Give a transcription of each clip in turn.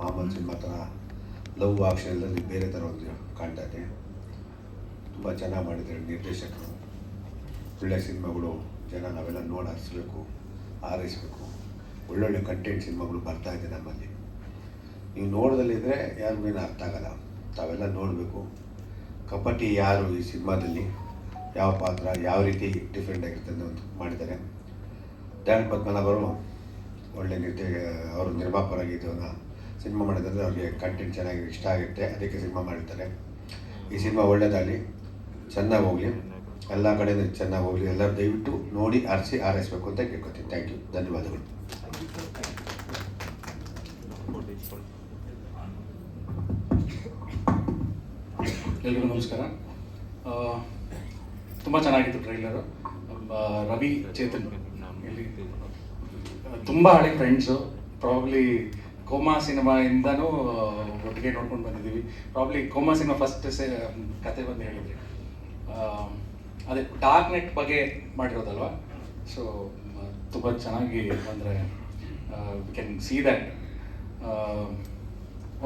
ಮಾಮೂಲು ಸಿನಿಮಾ ಥರ ಲವ್ ಆಕ್ಷನ್ದಲ್ಲಿ ಬೇರೆ ಥರ ಒಂದು ಕಾಣ್ತಾ ಇದೆ. ತುಂಬ ಚೆನ್ನಾಗಿ ಮಾಡಿದ್ದಾರೆ ನಿರ್ದೇಶಕರು. ಒಳ್ಳೆ ಸಿನಿಮಾಗಳು ಜನ ನಾವೆಲ್ಲ ನೋಡಿ ಹರಿಸ್ಬೇಕು. ಆರೈಸ್ಬೇಕು ಒಳ್ಳೊಳ್ಳೆ ಕಂಟೆಂಟ್ ಸಿನಿಮಾಗಳು ಬರ್ತಾ ಇದೆ ನಮ್ಮಲ್ಲಿ. ನೀವು ನೋಡೋದಲ್ಲಿದ್ದರೆ ಯಾರಿಗೂ ಏನು ಅರ್ಥ ಆಗಲ್ಲ. ತಾವೆಲ್ಲ ನೋಡಬೇಕು. ಕಪಟಿ ಯಾರು ಈ ಸಿನಿಮಾದಲ್ಲಿ? ಯಾವ ಪಾತ್ರ, ಯಾವ ರೀತಿ ಡಿಫ್ರೆಂಟ್ ಆಗಿರುತ್ತೆ ಅಂತ ಮಾಡಿದ್ದಾರೆ. ಡ್ಯಾನ್ ಪದ್ಮನಾಭರು ಒಳ್ಳೆ ನಿರ್ದೇ, ಅವರು ನಿರ್ಮಾಪಕರಾಗಿ ಇದನ್ನು ಸಿನಿಮಾ ಮಾಡಿದ್ರೆ ಅವ್ರಿಗೆ ಕಂಟೆಂಟ್ ಚೆನ್ನಾಗಿ ಇಷ್ಟ ಆಗುತ್ತೆ, ಅದಕ್ಕೆ ಸಿನಿಮಾ ಮಾಡಿರ್ತಾರೆ. ಈ ಸಿನಿಮಾ ಒಳ್ಳೆಯದಾಗಲಿ ಚೆನ್ನಾಗಿ ಹೋಗಲಿ, ಎಲ್ಲ ಕಡೆ ಚೆನ್ನಾಗಿ ಹೋಗಲಿ, ಎಲ್ಲರೂ ದಯವಿಟ್ಟು ನೋಡಿ ಆರಿಸಿ ಆರೈಸಬೇಕು ಅಂತ ಕೇಳ್ಕೊತೀನಿ. ಥ್ಯಾಂಕ್ ಯು ಧನ್ಯವಾದಗಳು. ಎಲ್ರಿಗೂ ನಮಸ್ಕಾರ. ತುಂಬ ಚೆನ್ನಾಗಿತ್ತು ಟ್ರೈಲರು. ರವಿ ಚೇತನ್, ಇಲ್ಲಿ ತುಂಬ ಹಳೆ ಫ್ರೆಂಡ್ಸು ಪ್ರಾಬ್ಲಿ ಕೋಮಾ ಸಿನಿಮಾಯಿಂದನೂ ಒಟ್ಟಿಗೆ ನೋಡ್ಕೊಂಡು ಬಂದಿದ್ದೀವಿ. ಪ್ರಾಬ್ಲಿ ಕೋಮಾ ಸಿನಿಮಾ ಫಸ್ಟ್ ಸೆ ಕತೆ ಬಂದು ಹೇಳಿದ್ರಿ. ಅದೇ ಡಾರ್ಕ್ ನೆಟ್ ಬಗ್ಗೆ ಮಾಡಿರೋದಲ್ವಾ? ಸೊ ತುಂಬ ಚೆನ್ನಾಗಿ ಅಂದರೆ ವಿ ಕ್ಯಾನ್ ಸಿ ದ್ಯಾಟ್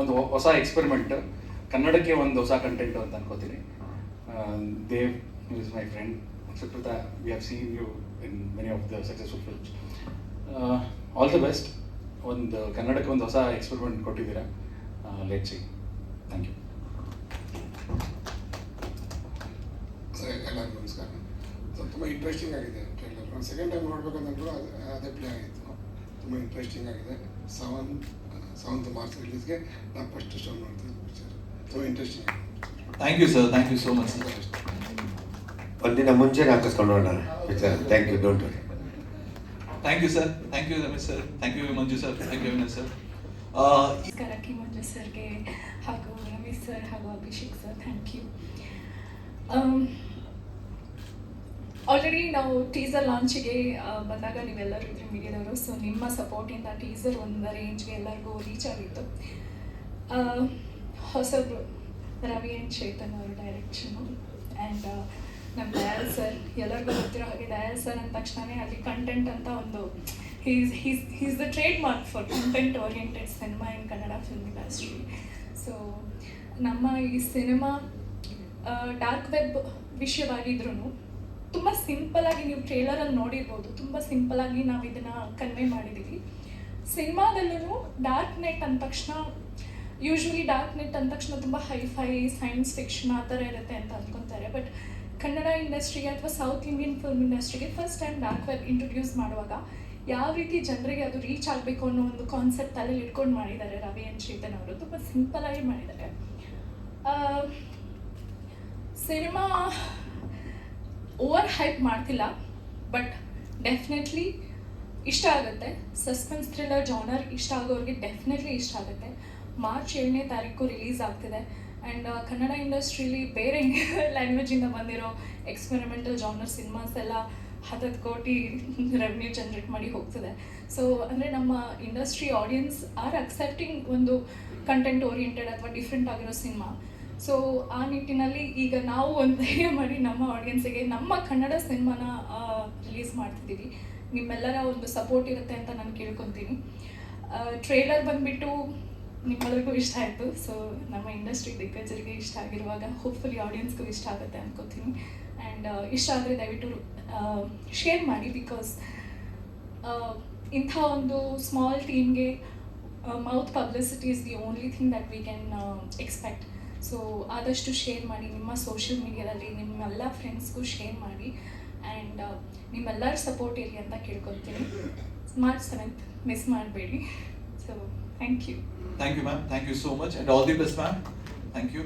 ಒಂದು ಹೊಸ ಎಕ್ಸ್ಪೆರಿಮೆಂಟ್ ಕನ್ನಡಕ್ಕೆ ಒಂದು ಹೊಸ ಕಂಟೆಂಟ್ ಅಂತ ಅನ್ಕೋತೀನಿ. Dev is my friend Suprata we have seen you in many of the successful films all the best ಒಂದು ಕನ್ನಡಕ್ಕೆ ಒಂದು ಹೊಸ ಎಕ್ಸ್ಪೆರಿಮೆಂಟ್ ಕೊಟ್ಟಿದ್ದೀರಾ? ಲೆಟ್ ಸಿ ಥ್ಯಾಂಕ್ ಯು ಸರಿ ಎಲ್ಲರಿಗೂ ನಮಸ್ಕಾರ. ಸೊ ತುಂಬ ಇಂಟ್ರೆಸ್ಟಿಂಗ್ ಆಗಿದೆ ಟ್ರೈಲರ್ ನಾನು ಸೆಕೆಂಡ್ ಟೈಮ್ ನೋಡ್ಬೇಕಂತ ಕೂಡ ಅದೇ ಅದೇ ಪ್ಲೇ ಆಗಿತ್ತು ತುಂಬ ಇಂಟ್ರೆಸ್ಟಿಂಗ್ ಆಗಿದೆ. ಸೆವೆನ್ ಸೆವೆಂತ್ ಮಾರ್ಚ್ ರಿಲೀಸ್ಗೆ ನಾನು ಫಸ್ಟ್ ಶೋ ಮಾಡ್ತೀನಿ ಪಿಕ್ಚರ್ ತುಂಬ interesting thank you sir thank you so much sir ಒಂದಿನ ಮುಂಚೆ ಹಾಕಿಸ್ಕೊಂಡು ನೋಡೋಣ picture thank you don't worry thank you sir thank you Ramesh sir thank you Manju sir thank you Avinash sir ನಮಸ್ಕಾರ ಕಿ ಮಂಜು ಸರ್ಗೆ ಹಾಗೂ ರಮೇಶ್ ಸರ್ ಹಾಗೂ Abhishek sir thank you already ನಾವು ಟೀಸರ್ ಲಾಂಚಿಗೆ ಬಂದಾಗ ನೀವೆಲ್ಲರೂ ಇದ್ರೆ ಮೀಡಿಯಾದವರು. ಸೊ ನಿಮ್ಮ ಸಪೋರ್ಟಿಂದ ಟೀಸರ್ ಒಂದು ರೇಂಜ್ಗೆ ಎಲ್ಲರಿಗೂ ರೀಚ್ ಆಗಿತ್ತು. ಆ, ಹೊಸಬ್ರು ರವಿ ಆ್ಯಂಡ್ ಚೇತನ್ ಅವರ ಡೈರೆಕ್ಷನು ಆ್ಯಂಡ್ ನಮ್ಮ ದಯಾಲ್ ಸರ್ ಎಲ್ಲರಿಗೂ ಗೊತ್ತಿರೋ ಹಾಗೆ ದಯಾಲ್ ಸರ್ ಅಂದ ತಕ್ಷಣವೇ ಅಲ್ಲಿ ಕಂಟೆಂಟ್ ಅಂತ ಒಂದು he's he's he's the trademark for content oriented cinema in Kannada film industry so ನಮ್ಮ ಈ ಸಿನಿಮಾ ಡಾರ್ಕ್ ವೆಬ್ ವಿಷಯವಾಗಿದ್ರೂ ತುಂಬ ಸಿಂಪಲಾಗಿ ನೀವು ಟ್ರೇಲರಲ್ಲಿ ನೋಡಿರ್ಬೋದು. ತುಂಬ ಸಿಂಪಲಾಗಿ ನಾವು ಇದನ್ನು ಕನ್ವೆ ಮಾಡಿದ್ದೀವಿ ಸಿನಿಮಾದಲ್ಲೂ ಡಾರ್ಕ್ ನೆಟ್ ಅಂದ ತಕ್ಷಣ ಯೂಶ್ವಲಿ ಡಾರ್ಕ್ ನೆಟ್ ಅಂದ ತಕ್ಷಣ ತುಂಬ ಹೈಫೈ ಸೈನ್ಸ್ ಫಿಕ್ಷನ್ ಆ ಥರ ಇರುತ್ತೆ ಅಂತ ಅಂದ್ಕೊತಾರೆ ಬಟ್ ಕನ್ನಡ ಇಂಡಸ್ಟ್ರಿಗೆ ಅಥವಾ ಸೌತ್ ಇಂಡಿಯನ್ ಫಿಲ್ಮ್ ಇಂಡಸ್ಟ್ರಿಗೆ ಫಸ್ಟ್ ಟೈಮ್ ವೆಬ್ ಇಂಟ್ರೊಡ್ಯೂಸ್ ಮಾಡುವಾಗ ಯಾವ ರೀತಿ ಜನರಿಗೆ ಅದು ರೀಚ್ ಆಗಬೇಕು ಅನ್ನೋ ಒಂದು ಕಾನ್ಸೆಪ್ಟ್ ಅಲ್ಲಿ ಇಟ್ಕೊಂಡು ಮಾಡಿದ್ದಾರೆ ರವಿ ಅಂಡ್ ಚೇತನ್ ಅವರು. ತುಂಬ ಸಿಂಪಲಾಗಿ ಮಾಡಿದ್ದಾರೆ. ಸಿನಿಮಾ ಓವರ್ ಹೈಪ್ ಮಾಡ್ತಿಲ್ಲ ಬಟ್ ಡೆಫಿನೆಟ್ಲಿ ಇಷ್ಟ ಆಗುತ್ತೆ. ಸಸ್ಪೆನ್ಸ್ ಥ್ರಿಲ್ಲರ್ ಜಾನರ್ ಇಷ್ಟ ಆಗೋರಿಗೆ ಡೆಫಿನೆಟ್ಲಿ ಇಷ್ಟ ಆಗುತ್ತೆ. ಮಾರ್ಚ್ ಏಳನೇ ತಾರೀಕು ರಿಲೀಸ್ ಆಗ್ತಿದೆ. ಆ್ಯಂಡ್ ಕನ್ನಡ ಇಂಡಸ್ಟ್ರೀಲಿ ಬೇರೆ ಲ್ಯಾಂಗ್ವೇಜಿಂದ ಬಂದಿರೋ ಎಕ್ಸ್ಪೆರಿಮೆಂಟಲ್ ಜಾನರ್ ಸಿನಿಮಾಸ್ ಎಲ್ಲ ಹತ್ತತ್ತು ಕೋಟಿ ರೆವೆನ್ಯೂ ಜನ್ರೇಟ್ ಮಾಡಿ ಹೋಗ್ತದೆ. ಸೊ ಅಂದರೆ ನಮ್ಮ ಇಂಡಸ್ಟ್ರಿ ಆಡಿಯನ್ಸ್ ಆರ್ ಅಕ್ಸೆಪ್ಟಿಂಗ್ ಒಂದು ಕಂಟೆಂಟ್ ಓರಿಯೆಂಟೆಡ್ ಅಥವಾ ಡಿಫ್ರೆಂಟ್ ಆಗಿರೋ ಸಿನಿಮಾ ಸೊ ಆ ನಿಟ್ಟಿನಲ್ಲಿ ಈಗ ನಾವು ಒಂದು ಧೈರ್ಯ ಮಾಡಿ ನಮ್ಮ ಆಡಿಯನ್ಸಿಗೆ ನಮ್ಮ ಕನ್ನಡ ಸಿನಿಮಾನ ರಿಲೀಸ್ ಮಾಡ್ತಿದ್ದೀವಿ. ನಿಮ್ಮೆಲ್ಲರ ಒಂದು ಸಪೋರ್ಟ್ ಇರುತ್ತೆ ಅಂತ ನಾನು ಕೇಳ್ಕೊತೀನಿ. ಟ್ರೇಲರ್ ಬಂದುಬಿಟ್ಟು ನಿಮ್ಮೆಲ್ಲರಿಗೂ ಇಷ್ಟ ಆಯಿತು. ಸೊ ನಮ್ಮ ಇಂಡಸ್ಟ್ರಿ ದಿಗ್ಗಜರಿಗೆ ಇಷ್ಟ ಆಗಿರುವಾಗ ಹೋಪ್ಫುಲಿ ಆಡಿಯನ್ಸ್ಗೂ ಇಷ್ಟ ಆಗುತ್ತೆ ಅನ್ಕೋತೀನಿ. ಆ್ಯಂಡ್ ಇಷ್ಟ ಆದರೆ ದಯವಿಟ್ಟು ಶೇರ್ ಮಾಡಿ ಬಿಕಾಸ್ ಇಂಥ ಒಂದು ಸ್ಮಾಲ್ ಟೀಮ್ಗೆ mouth publicity is the only thing that we can expect so ಆದಷ್ಟು ಶೇರ್ ಮಾಡಿ ನಿಮ್ಮ ಸೋಷಿಯಲ್ ಮೀಡಿಯಾದಲ್ಲಿ ನಿಮ್ಮೆಲ್ಲ ಫ್ರೆಂಡ್ಸ್ಗೂ ಶೇರ್ ಮಾಡಿ. ಆ್ಯಂಡ್ ನಿಮ್ಮೆಲ್ಲರ ಸಪೋರ್ಟ್ ಇರಲಿ ಅಂತ ಕೇಳ್ಕೊತೀನಿ. ಮಾರ್ಚ್ ಸೆವೆಂತ್ ಮಿಸ್ ಮಾಡಬೇಡಿ. So thank you thank you ma'am thank you so much the all the best ma'am thank you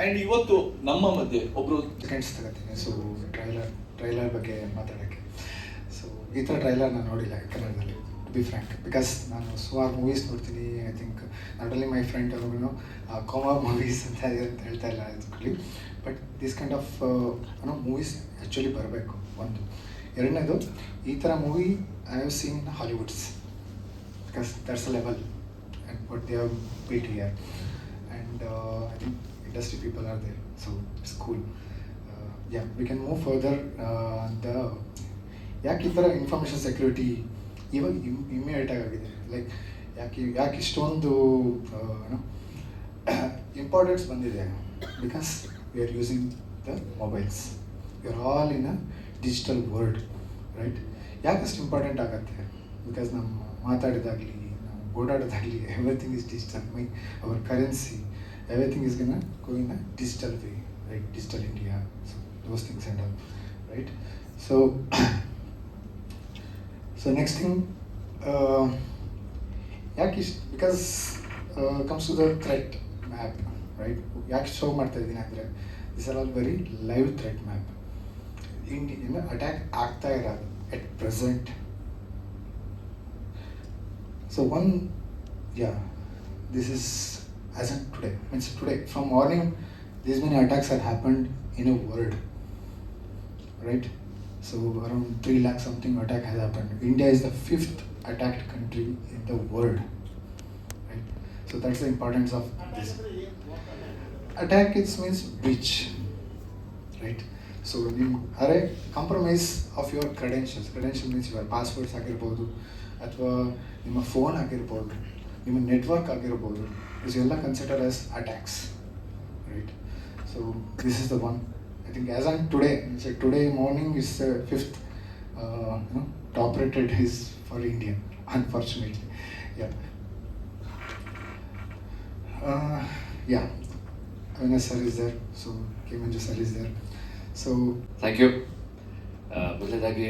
and ಇವತ್ತು ನಮ್ಮ ಮಧ್ಯೆ ಒಬ್ಬರು ಸೆಕೆಂಡ್ಸ್ ತಗೋತೀನಿ. ಸೊ ಟ್ರೈಲರ್ ಟ್ರೈಲರ್ ಬಗ್ಗೆ ಮಾತಾಡೋಕ್ಕೆ. ಸೊ ಈ ಥರ ಟ್ರೈಲರ್ ನಾನು ನೋಡಿಲ್ಲ ಕನ್ನಡದಲ್ಲಿ ಟು ಬಿ ಫ್ರ್ಯಾಂಕ್ ಬಿಕಾಸ್ ನಾನು ಸುಮಾರು ಮೂವೀಸ್ ನೋಡ್ತೀನಿ. I think not only my friend ಅವ್ರು ಕೋಮಾ ಮೂವೀಸ್ ಅಂತ ಹೇಳ್ತಾ ಇಲ್ಲ actually but this kind of ಅನ್ನೋ ಮೂವೀಸ್ ಆ್ಯಕ್ಚುಲಿ ಬರಬೇಕು ಒಂದು. ಎರಡನೇದು ಈ ಥರ movie I have seen Hollywood's because that's the level and what they have built here. And uh, I think industry people are there, so it's cool. Uh, yeah, we can move further. Uh, the ಯಾಕೆ ಈ ಥರ information security ಇವಾಗ immediate ಆಗಿದೆ like ಯಾಕೆ ಯಾಕೆ ಇಷ್ಟೊಂದು importance ಬಂದಿದೆ because we are using the mobiles we are all in a digital world right ಯಾಕಷ್ಟು important ಆಗುತ್ತೆ ಬಿಕಾಸ್ ನಮ್ಮ ಮಾತಾಡೋದಾಗಲಿ, ನಾವು ಓಡಾಡೋದಾಗಲಿ everything is digital my our currency everything is gonna going a digital way right digital India so those things and all right so so next thing ಯಾಕೆ ಇಷ್ಟು because comes to the threat map right ಯಾಕೆ show ಮಾಡ್ತಾ ಇದ್ದೀನಿ ಅಂದರೆ this are all very live threat map Indian attack ಆಗ್ತಾ ಇರೋದು at present So one ya this is as on today means today from morning this many attacks are happened in a world right? So around three lakh something attack has happened. India is the fifth attacked country in the world, right? So that's the importance of this. Attack it means breach, right? So ನಿಮ್ are compromise of your credentials credential means your passwords ಆಗಿರ್ಬೋದು ಅಥವಾ ನಿಮ್ಮ phone ಆಗಿರ್ಬೋದು, ನಿಮ್ಮ network ಆಗಿರ್ಬೋದು is ಎಲ್ಲ consider as attacks right so this is the one I think as on today means today morning is fifth top rated is for Indian unfortunately yeah yeah I A sir is there so ಕೆಮ್ N J sir so thank you ಮೊದಲನೇದಾಗಿ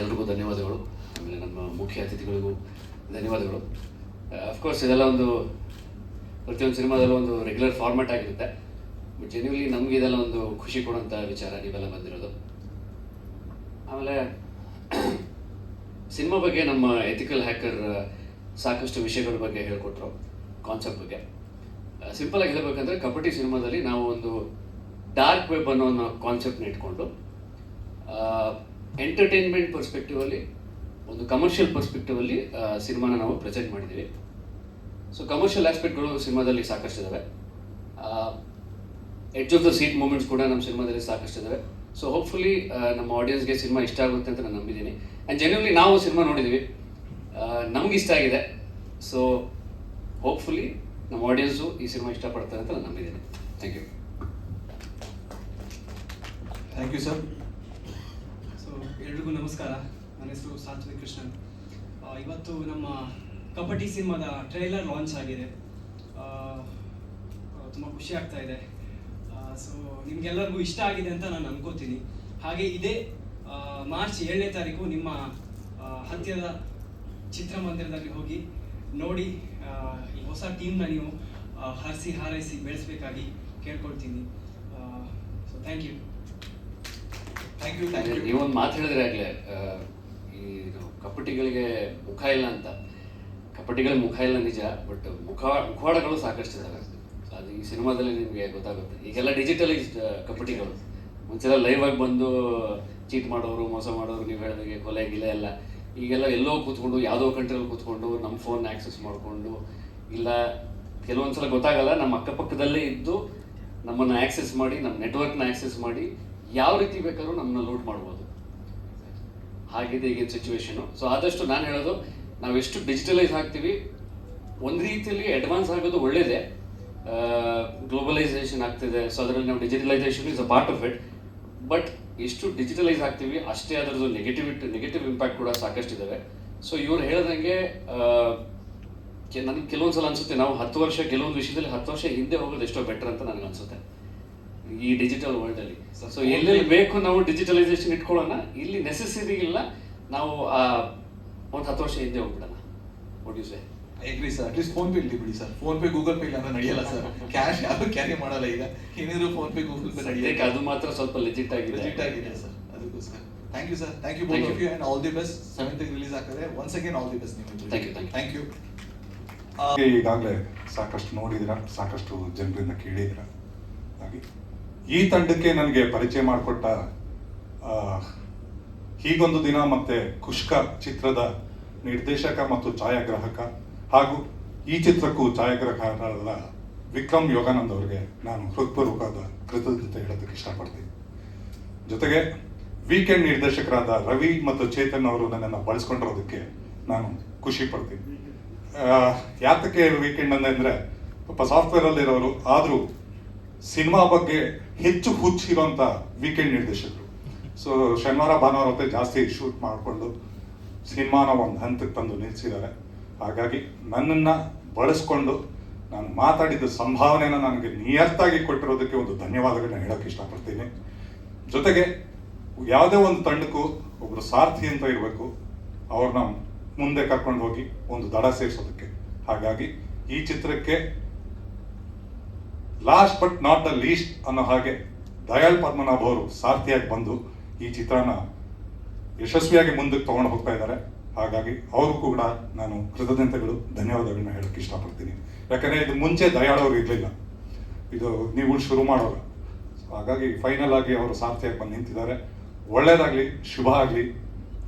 ಎಲ್ರಿಗೂ ಧನ್ಯವಾದಗಳು. ಆಮೇಲೆ ನಮ್ಮ ಮುಖ್ಯ ಅತಿಥಿಗಳಿಗೂ ಧನ್ಯವಾದಗಳು. Of course ಇದೆಲ್ಲ ಒಂದು ಪ್ರತಿಯೊಂದು ಸಿನಿಮಾದಲ್ಲೂ ಒಂದು ರೆಗ್ಯುಲರ್ ಫಾರ್ಮ್ಯಾಟ್ ಆಗಿರುತ್ತೆ. ಬಟ್ ಜೆನ್ಯೂಲಿ ನಮ್ಗೆ ಇದೆಲ್ಲ ಒಂದು ಖುಷಿ ಕೊಡುವಂಥ ವಿಚಾರ ನೀವೆಲ್ಲ ಬಂದಿರೋದು. ಆಮೇಲೆ ಸಿನಿಮಾ ಬಗ್ಗೆ ನಮ್ಮ ಎಥಿಕಲ್ ಹ್ಯಾಕರ್ ಸಾಕಷ್ಟು ವಿಷಯಗಳ ಬಗ್ಗೆ ಹೇಳ್ಕೊಟ್ರು ಕಾನ್ಸೆಪ್ಟ್ ಬಗ್ಗೆ. ಸಿಂಪಲ್ ಆಗಿ ಹೇಳಬೇಕಂದ್ರೆ ಕಬಡ್ಡಿ ಸಿನಿಮಾದಲ್ಲಿ ನಾವು ಒಂದು ಡಾರ್ಕ್ ವೆಬ್ ಅನ್ನೋ ಕಾನ್ಸೆಪ್ಟ್ನ ಇಟ್ಕೊಂಡು ಎಂಟರ್ಟೈನ್ಮೆಂಟ್ ಪರ್ಸ್ಪೆಕ್ಟಿವ್ ಅಲ್ಲಿ ಒಂದು ಕಮರ್ಷಿಯಲ್ ಪರ್ಸ್ಪೆಕ್ಟಿವ್ ಅಲ್ಲಿ ಸಿನಿಮಾನ ನಾವು ಪ್ರೆಸೆಂಟ್ ಮಾಡಿದ್ದೀವಿ. ಸೊ ಕಮರ್ಷಿಯಲ್ ಆಸ್ಪೆಕ್ಟ್ಗಳು ಸಿನಿಮಾದಲ್ಲಿ ಸಾಕಷ್ಟು ಇದಾವೆ. Edge of the seat moments ಕೂಡ ನಮ್ಮ ಸಿನಿಮಾದಲ್ಲಿ ಸಾಕಷ್ಟು ಇದಾವೆ. ಸೊ ಹೋಪ್ಫುಲಿ ನಮ್ಮ ಆಡಿಯನ್ಸ್ಗೆ ಸಿನಿಮಾ ಇಷ್ಟ ಆಗುತ್ತೆ ಅಂತ ನಾನು ನಂಬಿದ್ದೀನಿ. ಆ್ಯಂಡ್ ಜನರಲಿ ನಾವು ಸಿನಿಮಾ ನೋಡಿದ್ದೀವಿ ನಮ್ಗೆ ಇಷ್ಟ ಆಗಿದೆ. ಸೊ ಹೋಪ್ಫುಲಿ ನಮ್ಮ ಆಡಿಯನ್ಸು ಈ ಸಿನಿಮಾ ಇಷ್ಟಪಡ್ತಾರೆ ಅಂತ ನಾನು ನಂಬಿದ್ದೀನಿ. Thank you thank you sir so ಎಲ್ರಿಗೂ ನಮಸ್ಕಾರ. ನನ್ನ ಹೆಸರು ಸಾತ್ವಿಕ್ ಕೃಷ್ಣನ್. ಇವತ್ತು ನಮ್ಮ ಕಬಡ್ಡಿ ಸಿನಿಮಾದ ಟ್ರೈಲರ್ ಲಾಂಚ್ ಆಗಿದೆ. ತುಂಬ ಖುಷಿ ಆಗ್ತಾ ಇದೆ. ಸೊ ನಿಮ್ಗೆಲ್ಲರಿಗೂ ಇಷ್ಟ ಆಗಿದೆ ಅಂತ ನಾನು ಅನ್ಕೋತೀನಿ. ಹಾಗೆ ಇದೇ ಮಾರ್ಚ್ ಏಳನೇ ತಾರೀಕು ನಿಮ್ಮ ಹತ್ತಿರದ ಚಿತ್ರಮಂದಿರದಲ್ಲಿ ಹೋಗಿ ನೋಡಿ ಈ ಹೊಸ ಟೀಮ್ನ ನೀವು ಹರಿಸಿ ಹಾರೈಸಿ ಬೆಳೆಸಬೇಕಾಗಿ ಕೇಳ್ಕೊಳ್ತೀನಿ. So thank you thank you thank you ನೀವೊಂದು ಮಾತು ಹೇಳಿದ್ರೆ ಆಗ್ಲೇ ಈ ಇದು ಕಪಟಿಗಳಿಗೆ ಮುಖ ಇಲ್ಲ ಅಂತ. ಕಪಟಿಗಳಿಗೆ ಮುಖ ಇಲ್ಲ ನಿಜ ಬಟ್ ಮುಖ, ಮುಖವಾಡಗಳು ಸಾಕಷ್ಟು ಇದಾವೆ. ಅದು ಈ ಸಿನಿಮಾದಲ್ಲಿ ನಿಮಗೆ ಗೊತ್ತಾಗುತ್ತೆ. ಈಗೆಲ್ಲ ಡಿಜಿಟಲೈಸ್ ಕಪಟಿಗಳು. ಮುಂಚೆಲ್ಲ ಲೈವ್ ಆಗಿ ಬಂದು ಚೀಟ್ ಮಾಡೋರು, ಮೋಸ ಮಾಡೋರು, ನೀವು ಹೇಳಿದಾಗೆ ಕೊಲೆ, ಗಿಲೆ ಎಲ್ಲ. ಈಗೆಲ್ಲ ಎಲ್ಲೋ ಕೂತ್ಕೊಂಡು, ಯಾವುದೋ ಕಂಟ್ರಿಯಲ್ಲಿ ಕೂತ್ಕೊಂಡು ನಮ್ಮ ಫೋನ್ ಆಕ್ಸೆಸ್ ಮಾಡಿಕೊಂಡು, ಇಲ್ಲ, ಕೆಲವೊಂದ್ಸಲ ಗೊತ್ತಾಗಲ್ಲ, ನಮ್ಮ ಅಕ್ಕಪಕ್ಕದಲ್ಲೇ ಇದ್ದು ನಮ್ಮನ್ನು ಆಕ್ಸೆಸ್ ಮಾಡಿ ನಮ್ಮ ನೆಟ್ವರ್ಕ್ನ ಆಕ್ಸೆಸ್ ಮಾಡಿ, ಯಾವ ರೀತಿ ಬೇಕಾದ್ರೂ ನಮ್ಮನ್ನ ಲೂಟ್ ಮಾಡ್ಬೋದು. ಹಾಗಿದೆ ಈಗಿನ ಸಿಚುವೇಶನು ಸೊ ಆದಷ್ಟು ನಾನು ಹೇಳೋದು, ನಾವು ಎಷ್ಟು ಡಿಜಿಟಲೈಸ್ ಆಗ್ತೀವಿ, ಒಂದು ರೀತಿಯಲ್ಲಿ ಅಡ್ವಾನ್ಸ್ ಆಗೋದು ಒಳ್ಳೇದೇ. ಗ್ಲೋಬಲೈಸೇಷನ್ ಆಗ್ತಿದೆ ಸೊ ಅದರಲ್ಲಿ ನಾವು digitalization is a part of it but ಎಷ್ಟು ಡಿಜಿಟಲೈಸ್ ಆಗ್ತೀವಿ, ಅಷ್ಟೇ ಅದರದ್ದು ನೆಗೆಟಿವಿಟಿ ನೆಗೆಟಿವ್ ಇಂಪ್ಯಾಕ್ಟ್ ಕೂಡ ಸಾಕಷ್ಟು ಇದ್ದಾವೆ ಸೊ ಇವ್ರು ಹೇಳ್ದಂಗೆ ನನಗೆ ಕೆಲವೊಂದ್ಸಲ ಅನ್ಸುತ್ತೆ, ನಾವು ಹತ್ತು ವರ್ಷ, ಕೆಲವೊಂದು ವಿಷಯದಲ್ಲಿ ಹತ್ತು ವರ್ಷ ಹಿಂದೆ ಹೋಗೋದು ಎಷ್ಟೋ ಬೆಟರ್ ಅಂತ ನನಗೆ ಅನ್ಸುತ್ತೆ. ಈ ಡಿಜಿಟಲ್ ವರ್ಲ್ಡ್ ಅಲ್ಲಿ. ಸೊ ಎಲ್ಲೆಲ್ಲಿ ಬೇಕು ನಾವು ಡಿಜಿಟಲೈಸೇಷನ್ ಇಟ್ಕೊಳ್ಳೋಣ ಇಲ್ಲಿ ನೆಸೆಸರಿ ಇಲ್ಲ ನಾವು ಆ ಒಂದು ಹತ್ತು ವರ್ಷ ಹಿಂದೆ ಹೋಗ್ಬಿಡೋಣ. What you say I agree sir at least PhonePe ಇಲ್ಲಿ ಬಿಡಿ sir phone pay Google Pay ಇಲ್ಲ ಅಂದ್ರೆ ನಡೆಯಲ್ಲ ಸರ್ ಕ್ಯಾಶ್ ಯಾರು ಕ್ಯಾರಿ ಮಾಡಲ್ಲ ಈಗ. ಏನಿದ್ರು ಫೋನ್ ಪೇ ಗೂಗಲ್ ಪೇ ನಡೆಯಲ್ಲ. ಅದು ಮಾತ್ರ ಸ್ವಲ್ಪ ಲೆಜಿಟ್ ಆಗಿದೆ. ಲೆಜಿಟ್ ಆಗಿದೆ ಸರ್ ಅದಕ್ಕೋಸ್ಕರ. Thank you sir thank you both you. Of you and all the best seventh release ಆಗ್ತದೆ. Once again all the best ನೀವು Thank you, thank you. Thank you ಈಗಾಗಲೇ ಸಾಕಷ್ಟು ನೋಡಿದಿರ ಸಾಕಷ್ಟು ಜನರಿಂದ ಕೇಳಿದಿರ ಹಾಗೆ ಈ ತಂಡಕ್ಕೆ ನನಗೆ ಪರಿಚಯ ಮಾಡಿಕೊಟ್ಟ ಹೀಗೊಂದು ದಿನ ಮತ್ತೆ ಕುಷ್ಕ ಚಿತ್ರದ ನಿರ್ದೇಶಕ ಮತ್ತು ಛಾಯಾಗ್ರಾಹಕ ಹಾಗೂ ಈ ಚಿತ್ರಕ್ಕೂ ಛಾಯಾಗ್ರಾಹಕರಾದ ವಿಕ್ರಮ್ ಯೋಗಾನಂದ್ ಅವರಿಗೆ ನಾನು ಹೃತ್ಪೂರ್ವಕವಾದ ಕೃತಜ್ಞತೆ ಹೇಳೋದಕ್ಕೆ ಇಷ್ಟಪಡ್ತೀನಿ. ಜೊತೆಗೆ ವೀಕೆಂಡ್ ನಿರ್ದೇಶಕರಾದ ರವಿ ಮತ್ತು ಚೇತನ್ ಅವರು ನನ್ನನ್ನು ಬಳಸ್ಕೊಂಡಿರೋದಕ್ಕೆ ನಾನು ಖುಷಿ ಪಡ್ತೀನಿ. ಯಾತಕ್ಕೆ ವೀಕೆಂಡ್ ಅಂದರೆ ಪಾಪ ಸಾಫ್ಟ್ವೇರಲ್ಲಿರೋರು ಆದರೂ ಸಿನಿಮಾ ಬಗ್ಗೆ ಹೆಚ್ಚು ಹುಚ್ಚಿರೋಂಥ ವೀಕೆಂಡ್ ನಿರ್ದೇಶಕರು. ಸೊ ಶನಿವಾರ, ಭಾನುವಾರ ಹೊತ್ತೆ ಜಾಸ್ತಿ ಶೂಟ್ ಮಾಡಿಕೊಂಡು ಸಿನಿಮಾನ ಒಂದು ಹಂತಕ್ಕೆ ತಂದು ನಿಲ್ಲಿಸಿದ್ದಾರೆ ಹಾಗಾಗಿ ನನ್ನನ್ನು ಬಳಸ್ಕೊಂಡು ನಾನು ಮಾತಾಡಿದ ಸಂಭಾವನೆನ ನನಗೆ ನಿಯತ್ತಾಗಿ ಕೊಟ್ಟಿರೋದಕ್ಕೆ ಒಂದು ಧನ್ಯವಾದಗಳನ್ನ ಹೇಳೋಕ್ಕೆ ಇಷ್ಟಪಡ್ತೀನಿ. ಜೊತೆಗೆ ಯಾವುದೇ ಒಂದು ತಂಡಕ್ಕೂ ಒಬ್ಬರು ಸಾರ್ಥಿ ಅಂತ ಇರಬೇಕು, ಅವ್ರನ್ನ ಮುಂದೆ ಕರ್ಕೊಂಡು ಹೋಗಿ ಒಂದು ದಡ ಸೇರಿಸೋದಕ್ಕೆ. ಹಾಗಾಗಿ ಈ ಚಿತ್ರಕ್ಕೆ last but not the least ಅನ್ನೋ ಹಾಗೆ ದಯಾಳ್ ಪದ್ಮನಾಭ್ ಅವರು ಸಾರ್ಥಿಯಾಗಿ ಬಂದು ಈ ಚಿತ್ರನ ಯಶಸ್ವಿಯಾಗಿ ಮುಂದಕ್ಕೆ ತಗೊಂಡು ಹೋಗ್ತಾ ಇದ್ದಾರೆ. ಹಾಗಾಗಿ ಅವ್ರಿಗೂ ಕೂಡ ನಾನು ಕೃತಜ್ಞತೆಗಳು, ಧನ್ಯವಾದಗಳನ್ನ ಹೇಳಕ್ಕೆ ಇಷ್ಟಪಡ್ತೀನಿ. ಯಾಕಂದ್ರೆ ಇದು ಮುಂಚೆ ದಯಾಳ್ ಅವರು ಇರಲಿಲ್ಲ. ಇದು ನೀವು ಶುರು ಮಾಡೋರು. ಹಾಗಾಗಿ ಫೈನಲ್ ಆಗಿ ಅವರು ಸಾರ್ಥಿಯಾಗಿ ಬಂದು ನಿಂತಿದ್ದಾರೆ. ಒಳ್ಳೇದಾಗ್ಲಿ, ಶುಭ ಆಗಲಿ.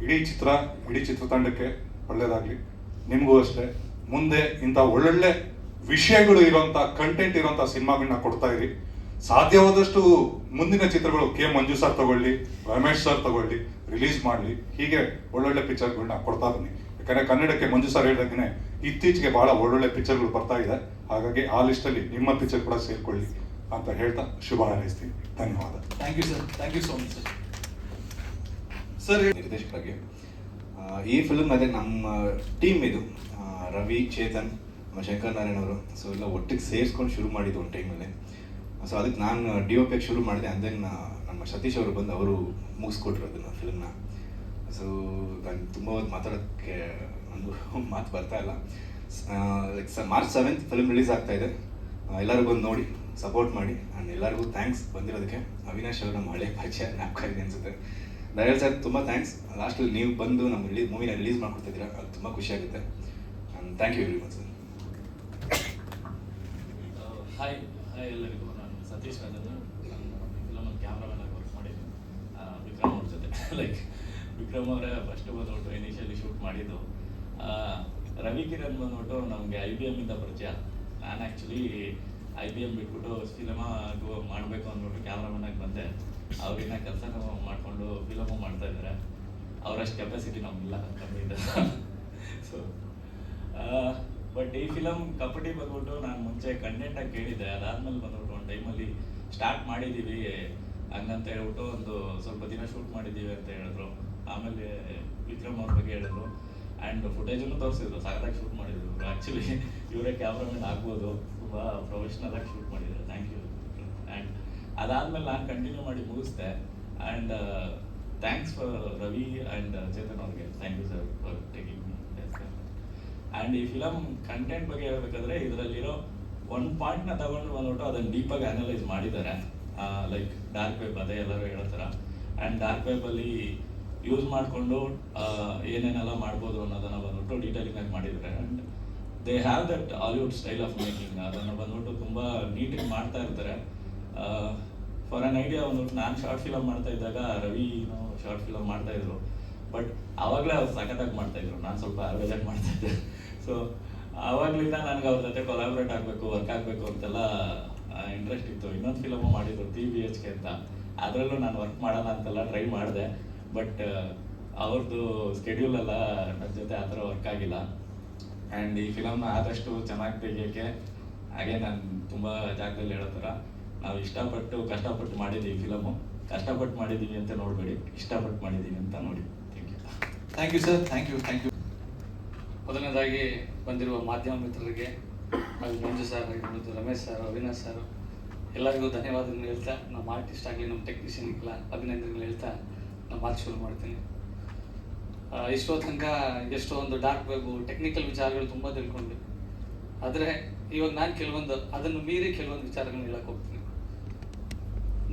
ಇಡೀ ಚಿತ್ರ, ಇಡೀ ಚಿತ್ರತಂಡಕ್ಕೆ ಒಳ್ಳೇದಾಗ್ಲಿ. ನಿಮಗೂ ಅಷ್ಟೇ. ಮುಂದೆ ಇಂಥ ಒಳ್ಳೊಳ್ಳೆ ವಿಷಯಗಳು ಇರುವಂತ ಕಂಟೆಂಟ್ ಇರುವಂಥ ಸಿನಿಮಾಗಳನ್ನ ಕೊಡ್ತಾ ಇರಿ. ಸಾಧ್ಯವಾದಷ್ಟು ಮುಂದಿನ ಚಿತ್ರಗಳು ಕೆ ಮಂಜು ಸರ್ ತಗೊಳ್ಳಿ ರಮೇಶ್ ಸರ್ ತಗೊಳ್ಳಿ ರಿಲೀಸ್ ಮಾಡಲಿ. ಹೀಗೆ ಒಳ್ಳೊಳ್ಳೆ ಪಿಕ್ಚರ್ಗಳನ್ನ ಕೊಡ್ತಾ ಬನ್ನಿ. ಯಾಕಂದ್ರೆ ಕನ್ನಡಕ್ಕೆ ಮಂಜು ಸರ್ ಹೇಳಿದಾಗೆ ಇತ್ತೀಚೆಗೆ ಬಹಳ ಒಳ್ಳೊಳ್ಳೆ ಪಿಕ್ಚರ್ಗಳು ಬರ್ತಾ ಇದೆ. ಹಾಗಾಗಿ ಆ ಲಿಸ್ಟಲ್ಲಿ ನಿಮ್ಮ ಪಿಕ್ಚರ್ ಕೂಡ ಸೇರ್ಕೊಳ್ಳಿ ಅಂತ ಹೇಳ್ತಾ ಶುಭ ಹಾರೈಸ್ತೀನಿ. ಧನ್ಯವಾದ. Thank you sir thank you so much sir sir ನಿರ್ದೇಶಕರಾಗಿ. ಈ ಫಿಲ್ಮ್ ಅದೇ ನಮ್ಮ ಟೀಮ್ ಇದು ರವಿ ಚೇತನ್ ನಮ್ಮ ಶಂಕರ್ ನಾರಾಯಣ್ ಅವರು. ಸೊ ಎಲ್ಲ ಒಟ್ಟಿಗೆ ಸೇರಿಸ್ಕೊಂಡು ಶುರು ಮಾಡಿದ್ದು ಒಂದು ಟೈಮಲ್ಲಿ ಸೊ ಅದಕ್ಕೆ ನಾನು ಡಿ ಒ ಪಿ ಶುರು ಮಾಡಿದೆ ಅಂಡ್ ದೆನ್ ನಮ್ಮ ಸತೀಶ್ ಅವರು ಬಂದು ಅವರು ಮುಗಿಸ್ಕೊಟ್ರು ಅದನ್ನು ಫಿಲ್ಮ್ನ ಸೊ ನಾನು ತುಂಬ ಹೊತ್ತು ಮಾತಾಡೋಕ್ಕೆ ನನಗೂ ಮಾತು ಬರ್ತಾ ಇಲ್ಲ. ಲೈಕ್ ಸ ಮಾರ್ಚ್ ಸೆವೆಂತ್ ಫಿಲ್ಮ್ ರಿಲೀಸ್ ಆಗ್ತಾ ಇದೆ. ಎಲ್ಲರಿಗೂ ಎಲ್ಲರೂ ಬಂದು ನೋಡಿ ಸಪೋರ್ಟ್ ಮಾಡಿ. ಆ್ಯಂಡ್ ಎಲ್ಲರಿಗೂ ಥ್ಯಾಂಕ್ಸ್ ಬಂದಿರೋದಕ್ಕೆ. ಅವಿನಾಶ್ ಅವರು ನಮ್ಮ ಹಳೆ ಪರಿಚಯ ಅನಿಸುತ್ತೆ ಅನ್ಸುತ್ತೆ. ದಯಾಳ್ ಸರ್ ತುಂಬ ಥ್ಯಾಂಕ್ಸ್ ಲಾಸ್ಟಲ್ಲಿ ನೀವು ಬಂದು ನಮ್ಮ ರಿಲೀಸ್ ಮೂವಿನ ರಿಲೀಸ್ ಮಾಡ್ಕೊಡ್ತಿದ್ದೀರಾ, ಅದು ತುಂಬ ಖುಷಿಯಾಗುತ್ತೆ and thank you very much sir hi hi ಎಲ್ಲರಿಗೂ. ನಾನು ಸತೀಶ್ ರಾಜನ್ ನಾನು ಫಿಲಮ್ ಕ್ಯಾಮ್ರಾಮನ್ ಆಗಿ ವರ್ಕ್ ಮಾಡಿದ್ದು. ವಿಕ್ರಮ್ ಅವ್ರ ಜೊತೆ. ಲೈಕ್ ವಿಕ್ರಮ್ ಅವರೇ ಫಸ್ಟ್ ಬಂದ್ಬಿಟ್ಟು ಇನಿಷಿಯಲಿ ಶೂಟ್ ಮಾಡಿದ್ದು. ರವಿ ಕಿರಣ್ ಬಂದ್ಬಿಟ್ಟು ನಮಗೆ ಐ ಬಿ ಎಮ್ಮಿಂದ ಪರಿಚಯ. ನಾನು ಆ್ಯಕ್ಚುಲಿ ಐ ಬಿ ಎಂ ಬಿಟ್ಬಿಟ್ಟು ಸಿನಿಮಾ ಮಾಡಬೇಕು ಅಂದ್ಬಿಟ್ಟು ಕ್ಯಾಮ್ರಾಮನ್ ಆಗಿ ಬಂದೆ. ಅವ್ರಿನ್ನ ಕೆಲಸ ಮಾಡಿಕೊಂಡು ಫಿಲಮು ಮಾಡ್ತಾ ಇದ್ದಾರೆ. ಅವರಷ್ಟು ಕೆಪಾಸಿಟಿ ನಮಗಿಲ್ಲ. ಕಮ್ಮಿ ಇದೆ. ಸೊ ಬಟ್ ಈ ಫಿಲಮ್ ಕಪಟಿ ಬಂದ್ಬಿಟ್ಟು ನಾನು ಮುಂಚೆ ಕಂಟೆಂಟ್ ಆಗಿ ಕೇಳಿದ್ದೆ. ಅದಾದ್ಮೇಲೆ ಬಂದ್ಬಿಟ್ಟು ಒಂದು ಟೈಮಲ್ಲಿ ಸ್ಟಾರ್ಟ್ ಮಾಡಿದ್ದೀವಿ ಹಂಗಂತ ಹೇಳ್ಬಿಟ್ಟು ಒಂದು ಸ್ವಲ್ಪ ದಿನ ಶೂಟ್ ಮಾಡಿದ್ದೀವಿ ಅಂತ ಹೇಳಿದ್ರು. ಆಮೇಲೆ ವಿಕ್ರಮ್ ಅವ್ರ ಬಗ್ಗೆ ಹೇಳಿದ್ರು. ಆ್ಯಂಡ್ ಫುಟೇಜನ್ನು ತೋರಿಸಿದ್ರು. ಸಖತ್ತಾಗಿ ಶೂಟ್ ಮಾಡಿದ್ರು. ಆ್ಯಕ್ಚುಲಿ ಇವರೇ ಕ್ಯಾಮ್ರಾಮನ್ ಆಗ್ಬೋದು. ತುಂಬ ಪ್ರೊಫೆಷ್ನಲ್ ಆಗಿ ಶೂಟ್ ಮಾಡಿದ್ರು. ಥ್ಯಾಂಕ್ ಯು ಆ್ಯಂಡ್ ಅದಾದ್ಮೇಲೆ ನಾನು ಕಂಟಿನ್ಯೂ ಮಾಡಿ ಮುಗಿಸ್ದೆ. And thanks for Ravi and Chetan ಅವ್ರಿಗೆ. Thank you sir for taking and ಈ ಫಿಲಮ್ ಕಂಟೆಂಟ್ ಬಗ್ಗೆ ಹೇಳ್ಬೇಕಾದ್ರೆ ಇದರಲ್ಲಿರೋ ಒಂದು ಪಾಯಿಂಟ್ನ ತಗೊಂಡು ಬಂದ್ಬಿಟ್ಟು ಅದನ್ನು ಡೀಪಾಗಿ ಅನಲೈಸ್ ಮಾಡಿದ್ದಾರೆ. ಲೈಕ್ ಡಾರ್ಕ್ ವೆಬ್ ಅದೇ ಎಲ್ಲರೂ ಹೇಳೋ ಥರ ಆ್ಯಂಡ್ ಡಾರ್ಕ್ ವೆಬ್ಬಲ್ಲಿ ಯೂಸ್ ಮಾಡಿಕೊಂಡು ಏನೇನೆಲ್ಲ ಮಾಡ್ಬೋದು ಅನ್ನೋದನ್ನು ಬಂದ್ಬಿಟ್ಟು ಡೀಟೇಲಿಂಗಾಗಿ ಮಾಡಿದ್ದಾರೆ. And they have that Hollywood style of making ಅದನ್ನು ಬಂದ್ಬಿಟ್ಟು ತುಂಬ ನೀಟಾಗಿ ಮಾಡ್ತಾ ಇರ್ತಾರೆ. ಫಾರ್ ಅನ್ ಐಡಿಯಾ ಬಂದ್ಬಿಟ್ಟು ನಾನು ಶಾರ್ಟ್ ಫಿಲಮ್ ಮಾಡ್ತಾ ಇದ್ದಾಗ ರವಿ ಶಾರ್ಟ್ ಫಿಲಮ್ ಮಾಡ್ತಾ ಇದ್ರು. ಬಟ್ ಅವಾಗಲೇ ಅವ್ರು ಸಖತ್ತಾಗಿ ಮಾಡ್ತಾ ಇದ್ರು. ನಾನು ಸ್ವಲ್ಪ ಆವ್ರೇಜ್ ಆಗಿ ಮಾಡ್ತಾ ಇದ್ದೆ. ಸೊ ಆವಾಗ್ಲಿಂದ ನನಗೆ ಅವ್ರ ಜೊತೆ ಕೊಲಾಬ್ರೇಟ್ ಆಗಬೇಕು ವರ್ಕ್ ಆಗಬೇಕು ಅಂತೆಲ್ಲ ಇಂಟ್ರೆಸ್ಟ್ ಇತ್ತು. ಇನ್ನೊಂದು ಫಿಲಮು ಮಾಡಿದ್ರು ಟಿ ಬಿ ಎಚ್ ಕೆ ಅಂತ. ಅದರಲ್ಲೂ ನಾನು ವರ್ಕ್ ಮಾಡೋಣ ಅಂತೆಲ್ಲ ಟ್ರೈ ಮಾಡಿದೆ. ಬಟ್ ಅವ್ರದ್ದು ಸ್ಕೆಡ್ಯೂಲ್ ಎಲ್ಲ ನನ್ನ ಜೊತೆ ಆ ಥರ ವರ್ಕ್ ಆಗಿಲ್ಲ. ಆ್ಯಂಡ್ ಈ ಫಿಲಮ್ನ ಆದಷ್ಟು ಚೆನ್ನಾಗಿ ತೆಗಿಯೋಕ್ಕೆ, ಹಾಗೆ ನಾನು ತುಂಬ ಜಾಗದಲ್ಲಿ ಹೇಳೋ ಥರ, ನಾವು ಇಷ್ಟಪಟ್ಟು ಕಷ್ಟಪಟ್ಟು ಮಾಡಿದ್ದೀವಿ ಫಿಲಮು ಕಷ್ಟಪಟ್ಟು ಮಾಡಿದ್ದೀವಿ ಅಂತ ನೋಡಬೇಡಿ. ಇಷ್ಟಪಟ್ಟು ಮಾಡಿದ್ದೀವಿ ಅಂತ ನೋಡಿ. Thank you thank you sir thank you thank you ಮೊದಲನೇದಾಗಿ ಬಂದಿರುವ ಮಾಧ್ಯಮ ಮಿತ್ರರಿಗೆ ಹಾಗೂ ಮಂಜು ಸರ್ ಆಗಿರ್ಬೋದು, ರಮೇಶ್ ಸರ್ ಅವಿನಾಶ್ ಸರ್ ಎಲ್ಲರಿಗೂ ಧನ್ಯವಾದಗಳು ಹೇಳ್ತಾ, ನಮ್ಮ ಆರ್ಟಿಸ್ಟ್ ಆಗಲಿ, ನಮ್ಮ ಟೆಕ್ನಿಷಿಯನ್ಗೆಲ್ಲ ಅಭಿನಂದನೆಗಳು ಹೇಳ್ತಾ ನಮ್ಮ ಮಾತು ಶುರು ಮಾಡ್ತೀನಿ. ಇಷ್ಟೋ ತನಕ ಎಷ್ಟೋ ಒಂದು ಡಾರ್ಕ್ ವೆಬ್ ಟೆಕ್ನಿಕಲ್ ವಿಚಾರಗಳು ತುಂಬ ತಿಳ್ಕೊಂಡ್ವಿ ಆದರೆ ಇವಾಗ ನಾನು ಕೆಲವೊಂದು, ಅದನ್ನು ಮೀರಿ ಕೆಲವೊಂದು ವಿಚಾರಗಳನ್ನ ಹೇಳಕ್ಕೆ ಹೋಗ್ತೀನಿ.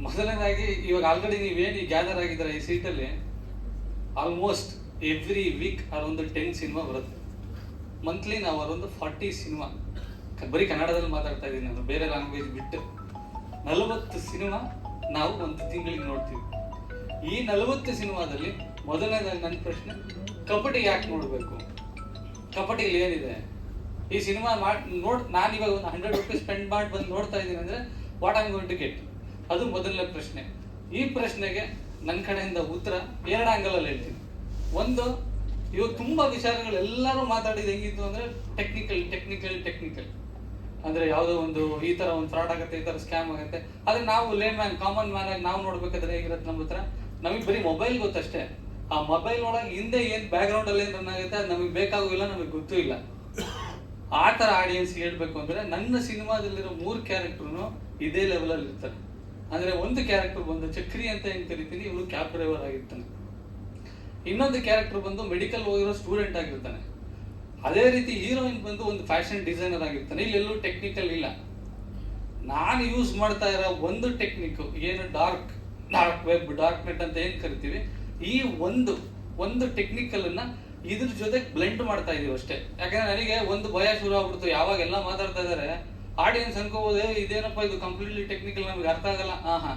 ಮೊದಲನೇದಾಗಿ ಇವಾಗ ಆಲ್ರೆಡಿ ನೀವೇನು ಗ್ಯಾದರ್ ಆಗಿದ್ದಾರೆ ಈ ಸೀಟಲ್ಲಿ almost every week around ten cinema ಬರುತ್ತೆ. ಮಂತ್ಲಿ ನಾವು ಅರೌಂಡ್ ಫಾರ್ಟಿ ಸಿನಿಮಾ ಬರೀ ಕನ್ನಡದಲ್ಲಿ ಮಾತಾಡ್ತಾ ಇದ್ದೀನಿ ನಾನು ಬೇರೆ ಲ್ಯಾಂಗ್ವೇಜ್ ಬಿಟ್ಟು. ನಲವತ್ತು ಸಿನಿಮಾ ನಾವು ಒಂದು ತಿಂಗಳಿಗೆ ನೋಡ್ತೀವಿ. ಈ ನಲವತ್ತು ಸಿನಿಮಾದಲ್ಲಿ ಮೊದಲನೇದಾಗಿ ನನ್ನ ಪ್ರಶ್ನೆ, ಕಬಡ್ಡಿ ಯಾಕೆ ನೋಡಬೇಕು? ಕಬಡ್ಡಿಲಿ ಏನಿದೆ? ಈ ಸಿನಿಮಾ ಮಾಡಿ, ನೋಡ್, ನಾನು ಇವಾಗ ಒಂದು ಹಂಡ್ರೆಡ್ ರುಪೀಸ್ ಸ್ಪೆಂಡ್ ಮಾಡಿ ಬಂದು ನೋಡ್ತಾ ಇದ್ದೀನಿ ಅಂದರೆ what am going to get ಅದು ಮೊದಲನೇ ಪ್ರಶ್ನೆ. ಈ ಪ್ರಶ್ನೆಗೆ ನನ್ನ ಕಡೆಯಿಂದ ಉತ್ತರ ಎರಡು ಆಂಗಲಲ್ಲಿ ಹೇಳ್ತೀನಿ. ಒಂದು ಇವಾಗ ತುಂಬಾ ವಿಚಾರಗಳು ಎಲ್ಲರೂ ಮಾತಾಡಿದ ಹೆಂಗಿತ್ತು ಅಂದ್ರೆ ಟೆಕ್ನಿಕಲ್ ಟೆಕ್ನಿಕಲ್ ಟೆಕ್ನಿಕಲ್ ಅಂದ್ರೆ ಯಾವುದೋ ಒಂದು ಈ ತರ ಒಂದು ಫ್ರಾಡ್ ಆಗುತ್ತೆ, ಈ ತರ ಸ್ಕ್ಯಾಮ್ ಆಗುತ್ತೆ. ಆದ್ರೆ ನಾವು ಲೇನ್ ಮ್ಯಾನ್ ಕಾಮನ್ ಮ್ಯಾನ್ ಆಗಿ ನಾವು ನೋಡ್ಬೇಕಾದ್ರೆ ಹೇಗಿರುತ್ತೆ ನಮ್ಮ ಹತ್ರ? ನಮಗೆ ಬರೀ ಮೊಬೈಲ್ ಗೊತ್ತಷ್ಟೇ. ಆ ಮೊಬೈಲ್ ಒಳಗೆ ಹಿಂದೆ ಏನು ಬ್ಯಾಕ್ಗ್ರೌಂಡಲ್ಲಿ ಅಲ್ಲಿ ರನ್ ಆಗುತ್ತೆ, ಅದು ನಮಗೆ ಬೇಕಾಗಿಲ್ಲ ನಮಗೆ ಗೊತ್ತೂ ಇಲ್ಲ. ಆ ತರ ಆಡಿಯನ್ಸ್ ಹೇಳ್ಬೇಕು ಅಂದ್ರೆ ನನ್ನ ಸಿನಿಮಾದಲ್ಲಿರೋ ಮೂರು ಕ್ಯಾರೆಕ್ಟರ್ನು ಇದೇ ಲೆವೆಲಲ್ಲಿ ಇರ್ತಾರೆ ಅಂದ್ರೆ ಒಂದು ಕ್ಯಾರೆಕ್ಟರ್ ಬಂದು ಚಕ್ರಿ ಅಂತ ಏನ್ ಕರಿತೀನಿ, ಇವನು ಕ್ಯಾಬ್ ಡ್ರೈವರ್ ಆಗಿರ್ತಾನೆ. ಇನ್ನೊಂದು ಕ್ಯಾರೆಕ್ಟರ್ ಬಂದು ಮೆಡಿಕಲ್ ಹೋಗಿರೋ ಸ್ಟೂಡೆಂಟ್ ಆಗಿರ್ತಾನೆ. ಅದೇ ರೀತಿ ಹೀರೋಯಿನ್ ಬಂದು ಒಂದು ಫ್ಯಾಷನ್ ಡಿಸೈನರ್ ಆಗಿರ್ತಾನೆ. ಇಲ್ಲೆಲ್ಲೂ ಟೆಕ್ನಿಕಲ್ ಇಲ್ಲ. ನಾನು ಯೂಸ್ ಮಾಡ್ತಾ ಇರೋ ಒಂದು ಟೆಕ್ನಿಕ್ ಏನು dark dark web dark net ಅಂತ ಏನು ಕರಿತೀವಿ? ಈ ಒಂದು ಒಂದು ಟೆಕ್ನಿಕಲನ್ನು ಇದ್ರ ಜೊತೆ ಬ್ಲೆಂಡ್ ಮಾಡ್ತಾ ಇದೀವಿ ಅಷ್ಟೇ. ಯಾಕಂದ್ರೆ ನನಗೆ ಒಂದು ಭಯ ಶುರು ಆಗ್ಬಿಡ್ತು. ಯಾವಾಗ ಎಲ್ಲ ಮಾತಾಡ್ತಾ ಇದಾರೆ ಆಡಿಯನ್ಸ್ ಅನ್ಕೋಬೋದು ಇದೇನಪ್ಪ ಇದು ಕಂಪ್ಲೀಟ್ಲಿ ಟೆಕ್ನಿಕಲ್ ನಮ್ಗೆ ಅರ್ಥ ಆಗಲ್ಲ. ಹಾ ಹಾ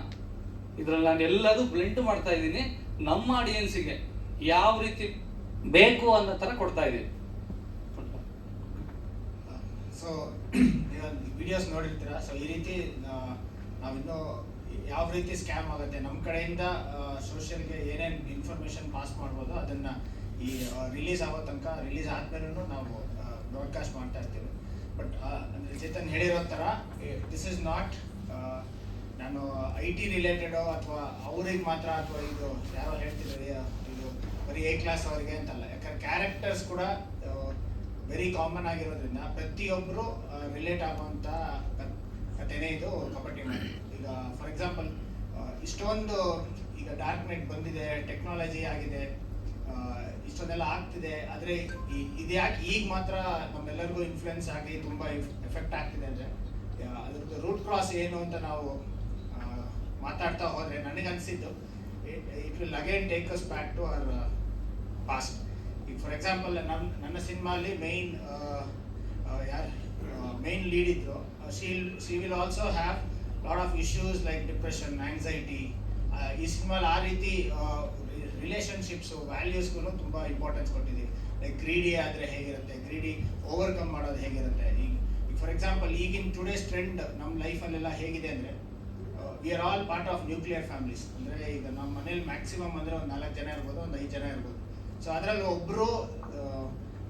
ಇದ್ರಲ್ಲಿ ನಾನು ಎಲ್ಲದೂ ಬ್ಲೆಂಡ್ ಮಾಡ್ತಾ ಇದ್ದೀನಿ ನಮ್ಮ ಆಡಿಯನ್ಸಿಗೆ ಯಾವ ರೀತಿ ಬೇಕು ಅನ್ನೋ ಥರ ಕೊಡ್ತಾ ಇದ್ದೀವಿ. ಸೊ ವಿಡಿಯೋಸ್ ನೋಡಿರ್ತೀರಾ? ಸೊ ಈ ರೀತಿ ನಾವಿನ್ನೂ ಯಾವ ರೀತಿ ಸ್ಕ್ಯಾಮ್ ಆಗುತ್ತೆ? ನಮ್ಮ ಕಡೆಯಿಂದ ಸೋಷಿಯಲ್ಗೆ ಏನೇನು ಇನ್ಫಾರ್ಮೇಶನ್ ಪಾಸ್ ಮಾಡ್ಬೋದು ಅದನ್ನ ಈ ರಿಲೀಸ್ ಆಗೋ ತನಕ ರಿಲೀಸ್ ಆದ್ಮೇಲೂ ನಾವು ಬ್ರಾಡ್ಕಾಸ್ಟ್ ಮಾಡ್ತಾ ಇರ್ತೀವಿ. ಬಟ್ ಅಂದರೆ ಚೇತನ್ ಹೇಳಿರೋ ಥರ ದಿಸ್ ಇಸ್ ನಾಟ್ ನಾನು ಐ ಟಿ ರಿಲೇಟೆಡೋ ಅಥವಾ ಅವ್ರಿಗೆ ಮಾತ್ರ ಅಥವಾ ಇದು ಯಾರೋ ಹೇಳ್ತಿದ್ದಾರೆ ಬರೀ ಎ ಕ್ಲಾಸ್ ಅವರಿಗೆ ಅಂತಲ್ಲ. ಯಾಕಂದ್ರೆ ಕ್ಯಾರೆಕ್ಟರ್ಸ್ ಕೂಡ ವೆರಿ ಕಾಮನ್ ಆಗಿರೋದ್ರಿಂದ ಪ್ರತಿಯೊಬ್ಬರು ರಿಲೇಟ್ ಆಗುವಂತ ಕಥೆನೇ ಇದು ಕಬಡ್ಡಿ ಈಗ ಫಾರ್ ಎಕ್ಸಾಂಪಲ್ ಇಷ್ಟೊಂದು ಈಗ ಡಾರ್ಕ್ ನೆಟ್ ಬಂದಿದೆ ಟೆಕ್ನಾಲಜಿ ಆಗಿದೆ ಇಷ್ಟೊಂದೆಲ್ಲ ಆಗ್ತಿದೆ, ಆದರೆ ಇದು ಯಾಕೆ ಈಗ ಮಾತ್ರ ನಮ್ಮೆಲ್ಲರಿಗೂ ಇನ್ಫ್ಲುಯೆನ್ಸ್ ಆಗಿ ತುಂಬ ಎಫೆಕ್ಟ್ ಆಗ್ತಿದೆ ಅಂದರೆ ಅದ್ರದ್ದು ರೂಟ್ ಕ್ರಾಸ್ ಏನು ಅಂತ ನಾವು ಮಾತಾಡ್ತಾ ಹೋದರೆ ನನಗನ್ಸಿದ್ದು it will again take us back to our past ಈಗ ಫಾರ್ ಎಕ್ಸಾಂಪಲ್ ನನ್ನ ನನ್ನ ಸಿನಿಮಾಲಿ ಮೇನ್ ಯಾರು ಮೇನ್ ಲೀಡ್ ಇದ್ರು she'll she will also have lot of issues like depression anxiety ಈ ಸಿನಿಮಾಲಿ ಆ ರೀತಿ ರಿಲೇಷನ್ಶಿಪ್ಸು ವ್ಯಾಲ್ಯೂಸ್ಗೂ ತುಂಬ ಇಂಪಾರ್ಟೆನ್ಸ್ ಕೊಟ್ಟಿದ್ದೀವಿ ಲೈಕ್ ಗ್ರೀಡಿ ಆದರೆ ಹೇಗಿರುತ್ತೆ ಗ್ರೀಡಿ ಓವರ್ಕಮ್ ಮಾಡೋದು ಹೇಗಿರುತ್ತೆ. ಈಗ ಈಗ ಫಾರ್ ಎಕ್ಸಾಂಪಲ್ ಈಗಿನ ಟುಡೇಸ್ ಟ್ರೆಂಡ್ ನಮ್ಮ ಲೈಫಲ್ಲೆಲ್ಲ ಹೇಗಿದೆ ಅಂದರೆ we are all part of nuclear families ಅಂದರೆ ಈಗ ನಮ್ಮ ಮನೇಲಿ ಮ್ಯಾಕ್ಸಿಮಮ್ ಅಂದರೆ ಒಂದು ನಾಲ್ಕು ಜನ ಇರ್ಬೋದು, ಒಂದು ಐದು ಜನ ಇರ್ಬೋದು. ಸೊ ಅದರಲ್ಲಿ ಒಬ್ಬರು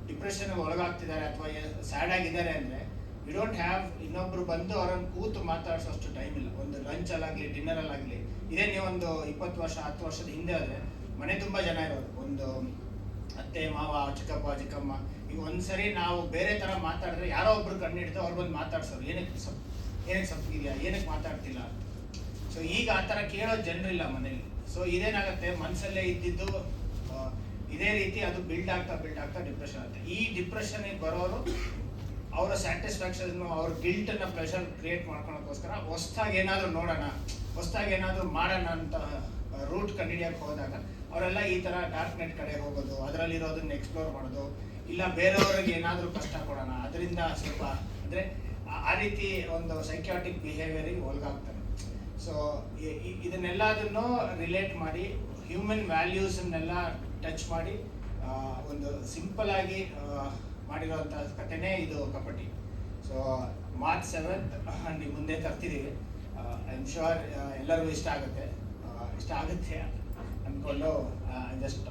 ಡಿಪ್ರೆಷನ್ ಒಳಗಾಗ್ತಿದ್ದಾರೆ ಅಥವಾ ಸ್ಯಾಡ್ ಆಗಿದ್ದಾರೆ ಅಂದರೆ ಯು ಡೋಂಟ್ ಹ್ಯಾವ್ ಇನ್ನೊಬ್ರು ಬಂದು ಅವ್ರನ್ನ ಕೂತು ಮಾತಾಡಿಸೋಷ್ಟು ಟೈಮ್ ಇಲ್ಲ. ಒಂದು ಲಂಚಲ್ಲಾಗಲಿ ಡಿನ್ನರಲ್ಲಾಗಲಿ ಇದೇ ಒಂದು ಇಪ್ಪತ್ತು ವರ್ಷ, ಹತ್ತು ವರ್ಷದ ಹಿಂದೆ ಆದರೆ, ಮನೆ ತುಂಬ ಜನ ಇರೋದು ಒಂದು ಅತ್ತೆ, ಮಾವ, ಚಿಕ್ಕಪ್ಪ, ಚಿಕ್ಕಮ್ಮ, ಈಗ ಒಂದ್ಸರಿ ನಾವು ಬೇರೆ ಥರ ಮಾತಾಡಿದ್ರೆ ಯಾರೋ ಒಬ್ರು ಕಣ್ಣು ಹಿಡಿದು ಅವ್ರು ಬಂದು ಮಾತಾಡ್ಸೋರು. ಏನಕ್ಕೆ ಸಪ್, ಏನಕ್ಕೆ ಸಪ್ಪಿದೆಯಾ ಏನಕ್ಕೆ ಮಾತಾಡ್ತಿಲ್ಲ? ಸೊ ಈಗ ಆ ಥರ ಕೇಳೋ ಜನರಿಲ್ಲ ಮನೇಲಿ ಸೊ ಇದೇನಾಗುತ್ತೆ? ಮನಸ್ಸಲ್ಲೇ ಇದ್ದಿದ್ದು ಇದೇ ರೀತಿ ಅದು ಬಿಲ್ಡ್ ಆಗ್ತಾ ಬಿಲ್ಡ್ ಆಗ್ತಾ ಡಿಪ್ರೆಷನ್ ಆಗುತ್ತೆ. ಈ ಡಿಪ್ರೆಷನ್ಗೆ ಬರೋರು ಅವರ ಸ್ಯಾಟಿಸ್ಫ್ಯಾಕ್ಷನ್ ಅವ್ರ ಗಿಲ್ಟನ್ನ ಪ್ರೆಷರ್ ಕ್ರಿಯೇಟ್ ಮಾಡ್ಕೊಳಕ್ಕೋಸ್ಕರ ಹೊಸ್ದಾಗಿ ಏನಾದರೂ ನೋಡೋಣ, ಹೊಸ್ದಾಗಿ ಏನಾದರೂ ಮಾಡೋಣ ಅಂತ ರೂಟ್ ಕಂಡಿಡಿಯಕ್ಕೆ ಹೋದಾಗ ಅವರೆಲ್ಲ ಈ ಥರ ಡಾರ್ಕ್ ನೆಟ್ ಕಡೆ ಹೋಗೋದು, ಅದರಲ್ಲಿರೋದನ್ನ ಎಕ್ಸ್ಪ್ಲೋರ್ ಮಾಡೋದು, ಇಲ್ಲ ಬೇರೆಯವ್ರಿಗೆ ಏನಾದರೂ ಕಷ್ಟ ಕೊಡೋಣ, ಅದರಿಂದ ಸ್ವಲ್ಪ ಅಂದರೆ ಆ ರೀತಿ ಒಂದು ಸೈಕ್ಯಾಟಿಕ್ ಬಿಹೇವಿಯರಿಗೆ ಒಳಗಾಗ್ತಾರೆ. ಸೊ ಇದನ್ನೆಲ್ಲದನ್ನು ರಿಲೇಟ್ ಮಾಡಿ ಹ್ಯೂಮನ್ ವ್ಯಾಲ್ಯೂಸನ್ನೆಲ್ಲ ಟಚ್ ಮಾಡಿ ಒಂದು ಸಿಂಪಲ್ ಆಗಿ ಮಾಡಿರುವಂತಹ ಕಥೆನೇ ಇದು ಕಬಡ್ಡಿ. ಸೊ ಮಾರ್ಚ್ ಸೆವೆಂತ್ ನೀವು ಮುಂದೆ ತರ್ತಿದ್ದೀವಿ ಐ ಆಮ್ ಶೋರ್ ಎಲ್ಲರಿಗೂ ಇಷ್ಟ ಆಗುತ್ತೆ. ಇಷ್ಟ ಆಗುತ್ತೆ ಅಂದ್ಕೊಂಡು ಜಸ್ಟ್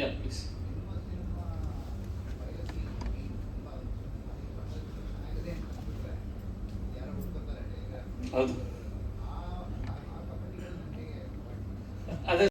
ಯಾ ಪ್ಲೀಸ್ ಹೌದು.